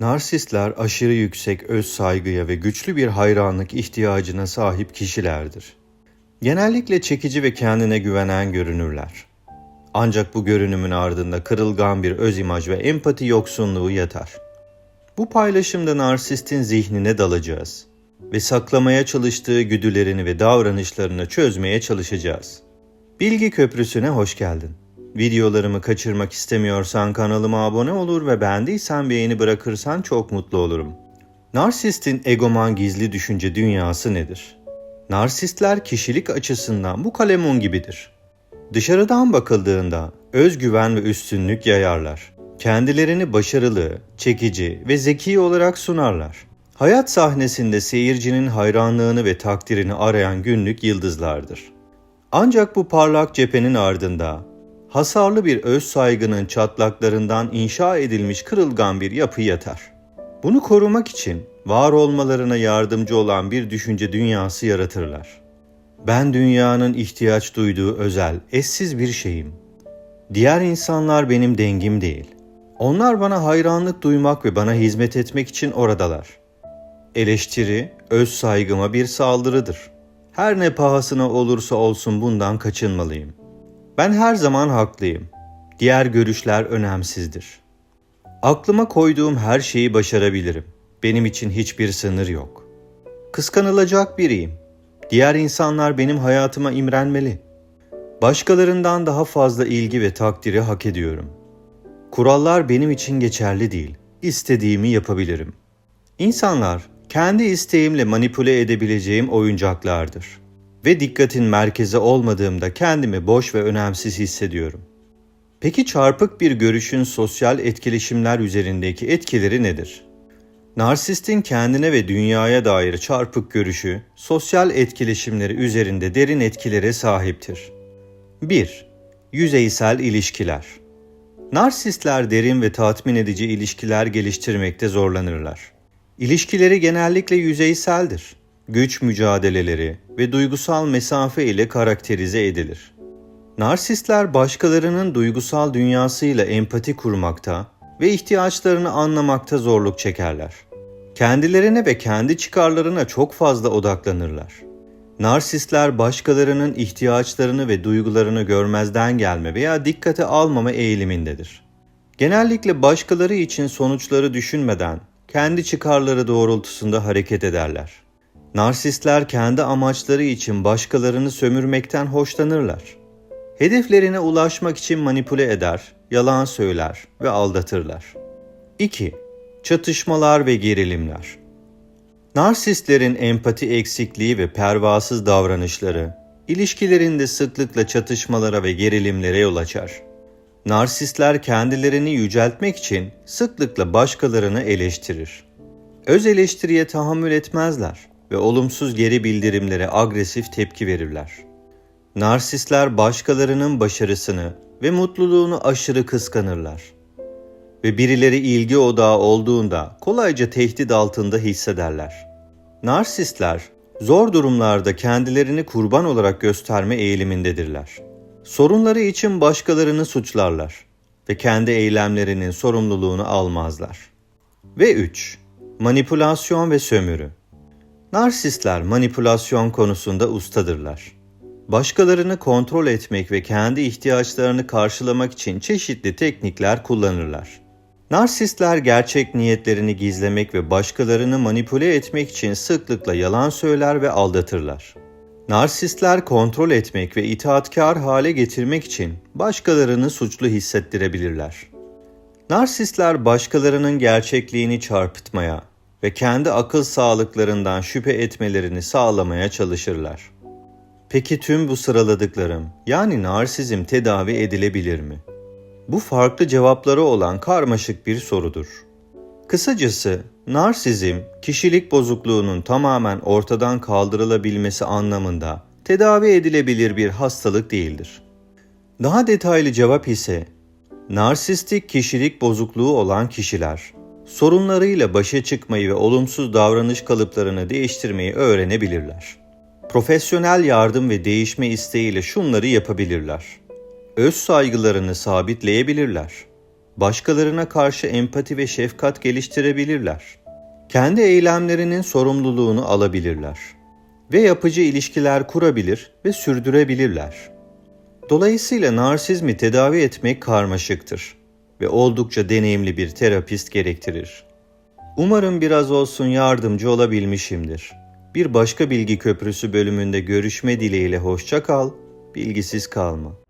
Narsistler aşırı yüksek öz saygıya ve güçlü bir hayranlık ihtiyacına sahip kişilerdir. Genellikle çekici ve kendine güvenen görünürler. Ancak bu görünümün ardında kırılgan bir öz imaj ve empati yoksunluğu yatar. Bu paylaşımda narsistin zihnine dalacağız ve saklamaya çalıştığı güdülerini ve davranışlarını çözmeye çalışacağız. Bilgi Köprüsü'ne hoş geldin. Videolarımı kaçırmak istemiyorsan kanalıma abone olur ve beğendiysen beğeni bırakırsan çok mutlu olurum. Narsistin egoman gizli düşünce dünyası nedir? Narsistler kişilik açısından bu kalemun gibidir. Dışarıdan bakıldığında özgüven ve üstünlük yayarlar. Kendilerini başarılı, çekici ve zeki olarak sunarlar. Hayat sahnesinde seyircinin hayranlığını ve takdirini arayan günlük yıldızlardır. Ancak bu parlak cephenin ardında hasarlı bir öz saygının çatlaklarından inşa edilmiş kırılgan bir yapı yatar. Bunu korumak için var olmalarına yardımcı olan bir düşünce dünyası yaratırlar. Ben dünyanın ihtiyaç duyduğu özel, eşsiz bir şeyim. Diğer insanlar benim dengim değil. Onlar bana hayranlık duymak ve bana hizmet etmek için oradalar. Eleştiri, öz saygıma bir saldırıdır. Her ne pahasına olursa olsun bundan kaçınmalıyım. Ben her zaman haklıyım. Diğer görüşler önemsizdir. Aklıma koyduğum her şeyi başarabilirim. Benim için hiçbir sınır yok. Kıskanılacak biriyim. Diğer insanlar benim hayatıma imrenmeli. Başkalarından daha fazla ilgi ve takdiri hak ediyorum. Kurallar benim için geçerli değil. İstediğimi yapabilirim. İnsanlar kendi isteğimle manipüle edebileceğim oyuncaklardır. Ve dikkatin merkezi olmadığımda kendimi boş ve önemsiz hissediyorum. Peki çarpık bir görüşün sosyal etkileşimler üzerindeki etkileri nedir? Narsistin kendine ve dünyaya dair çarpık görüşü, sosyal etkileşimleri üzerinde derin etkilere sahiptir. 1. Yüzeysel ilişkiler Narsistler derin ve tatmin edici ilişkiler geliştirmekte zorlanırlar. İlişkileri genellikle yüzeyseldir. Güç mücadeleleri ve duygusal mesafe ile karakterize edilir. Narsistler başkalarının duygusal dünyasıyla empati kurmakta ve ihtiyaçlarını anlamakta zorluk çekerler. Kendilerine ve kendi çıkarlarına çok fazla odaklanırlar. Narsistler başkalarının ihtiyaçlarını ve duygularını görmezden gelme veya dikkate almama eğilimindedir. Genellikle başkaları için sonuçları düşünmeden kendi çıkarları doğrultusunda hareket ederler. Narsistler kendi amaçları için başkalarını sömürmekten hoşlanırlar. Hedeflerine ulaşmak için manipüle eder, yalan söyler ve aldatırlar. 2. Çatışmalar ve gerilimler. Narsistlerin empati eksikliği ve pervasız davranışları ilişkilerinde sıklıkla çatışmalara ve gerilimlere yol açar. Narsistler kendilerini yüceltmek için sıklıkla başkalarını eleştirir. Öz eleştiriye tahammül etmezler ve olumsuz geri bildirimlere agresif tepki verirler. Narsistler başkalarının başarısını ve mutluluğunu aşırı kıskanırlar. Ve birileri ilgi odağı olduğunda kolayca tehdit altında hissederler. Narsistler zor durumlarda kendilerini kurban olarak gösterme eğilimindedirler. Sorunları için başkalarını suçlarlar ve kendi eylemlerinin sorumluluğunu almazlar. Ve 3. Manipülasyon ve sömürü. Narsistler manipülasyon konusunda ustadırlar. Başkalarını kontrol etmek ve kendi ihtiyaçlarını karşılamak için çeşitli teknikler kullanırlar. Narsistler gerçek niyetlerini gizlemek ve başkalarını manipüle etmek için sıklıkla yalan söyler ve aldatırlar. Narsistler kontrol etmek ve itaatkar hale getirmek için başkalarını suçlu hissettirebilirler. Narsistler başkalarının gerçekliğini çarpıtmaya ve kendi akıl sağlıklarından şüphe etmelerini sağlamaya çalışırlar. Peki tüm bu sıraladıklarım yani narsizm tedavi edilebilir mi? Bu farklı cevapları olan karmaşık bir sorudur. Kısacası narsizm kişilik bozukluğunun tamamen ortadan kaldırılabilmesi anlamında tedavi edilebilir bir hastalık değildir. Daha detaylı cevap ise narsistik kişilik bozukluğu olan kişiler sorunlarıyla başa çıkmayı ve olumsuz davranış kalıplarını değiştirmeyi öğrenebilirler. Profesyonel yardım ve değişme isteğiyle şunları yapabilirler öz saygılarını sabitleyebilirler. başkalarına karşı empati ve şefkat geliştirebilirler. Kendi eylemlerinin sorumluluğunu alabilirler ve yapıcı ilişkiler kurabilir ve sürdürebilirler. Dolayısıyla narsizmi tedavi etmek karmaşıktır ve oldukça deneyimli bir terapist gerektirir. Umarım biraz olsun yardımcı olabilmişimdir. Bir başka bilgi köprüsü bölümünde görüşme dileğiyle hoşça kal, bilgisiz kalma.